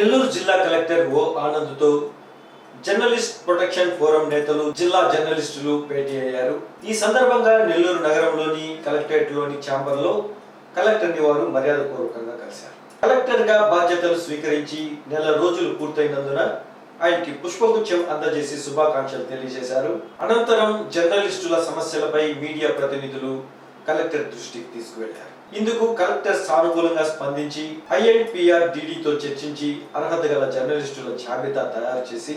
నెల్లూరు జిల్లా collector O ఆనంద్తో journalist protection forum నేతలు జిల్లా జర్నలిస్టులు భేటీ అయ్యారు. ఈ సందర్భంగా నెల్లూరు నగరంలోని కలెక్టరేట్లోని ఛాంబర్లో కలెక్టర్ని కలెక్టర్ని వారు మర్యాదపూర్వకంగా కలిశారు. కలెక్టర్గా బాధ్యతలు స్వీకరించి నెల రోజులు పూర్తయినందున ఆయనకి పుష్పగుచ్చం అందజేసి శుభాకాంక్షలు తెలియజేశారు. అనంతరం జర్నలిస్టుల సమస్యలపై మీడియా ప్రతినిధులు కలెక్టర్ దృష్టికి తీసుకువెళ్ళారు ఇందుకు కలెక్టర్ సానుకూలంగా స్పందించి ఐఎన్పిఆర్ డిడితో చర్చించి అర్హత గల జర్నలిస్టుల జాబితా తయారు చేసి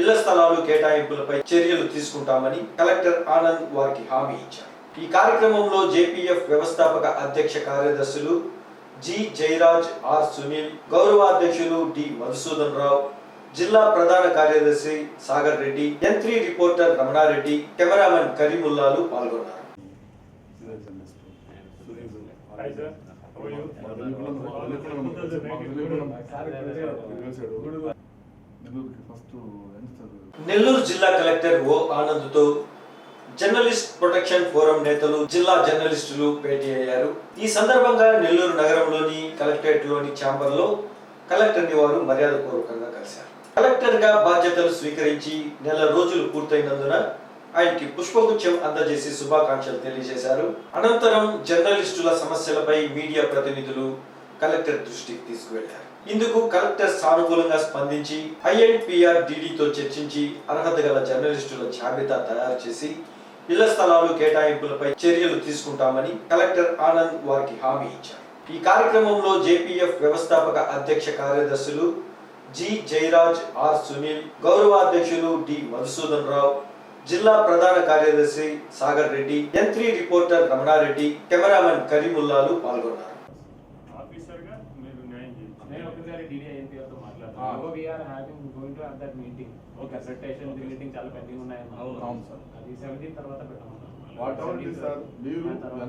ఇళ్ళ స్థలాలు కేటాయింపులపై చర్యలు తీసుకుంటామని కలెక్టర్ ఆనంద్ వారికి హామీ ఇచ్చారు. ఈ కార్యక్రమంలో జేపీఎఫ్ వ్యవస్థాపక అధ్యక్ష కార్యదర్శులు జి జయరాజ్ ఆర్ సునీల్ గౌరవాధ్యక్షులు డి మధుసూదన్ రావు జిల్లా ప్రధాన కార్యదర్శి Sagar Reddy N three reporter Ramana Reddy cameraman కరీముల్లాలు పాల్గొన్నారు. Hi sir, how are you? Nellore జిల్లా కలెక్టర్ ఓ ఆనంద్తో జర్నలిస్ట్ ప్రొటెక్షన్ ఫోరం నేతలు జిల్లా జర్నలిస్టులు భేటీ అయ్యారు ఈ సందర్భంగా నెల్లూరు నగరంలోని కలెక్టరేట్లోని ఛాంబర్లో కలెక్టర్ని వారు మర్యాదపూర్వకంగా కలిశారు కలెక్టర్గా బాధ్యతలు స్వీకరించి నెల రోజులు పూర్తయినందున ఆయనకి పుష్పగుచ్చం అందజేసి శుభాకాంక్షలు తెలియజేశారు. అనంతరం జర్నలిస్టుల సమస్యలపై మీడియా ప్రతినిధులు కలెక్టర్ దృష్టికి తీసుకువెళ్ళారు ఇందుకు కలెక్టర్ సానుకూలంగా స్పందించి ఐఎన్పిఆర్ డిడితో చర్చించి అర్హత గల జర్నలిస్టుల జాబితా తయారు చేసి ఇళ్ళ స్థలాలు కేటాయింపులపై చర్యలు తీసుకుంటామని కలెక్టర్ ఆనంద్ వారికి హామీ ఇచ్చారు. ఈ కార్యక్రమంలో జేపీఎఫ్ వ్యవస్థాపక అధ్యక్ష కార్యదర్శులు జి జయరాజ్ ఆర్ సునీల్ గౌరవాధ్యక్షులు డి మధుసూదన్ రావు జిల్లా ప్రధాన కార్యదర్శి Sagar Reddy N three reporter Ramana Reddy cameraman కరీముల్లాలు పాల్గొన్నారు. మీటింగ్. చాలా పెండింగ్ ఉన్నాయి అది సెవెంటీన్ తర్వాత పెట్టమన్నాను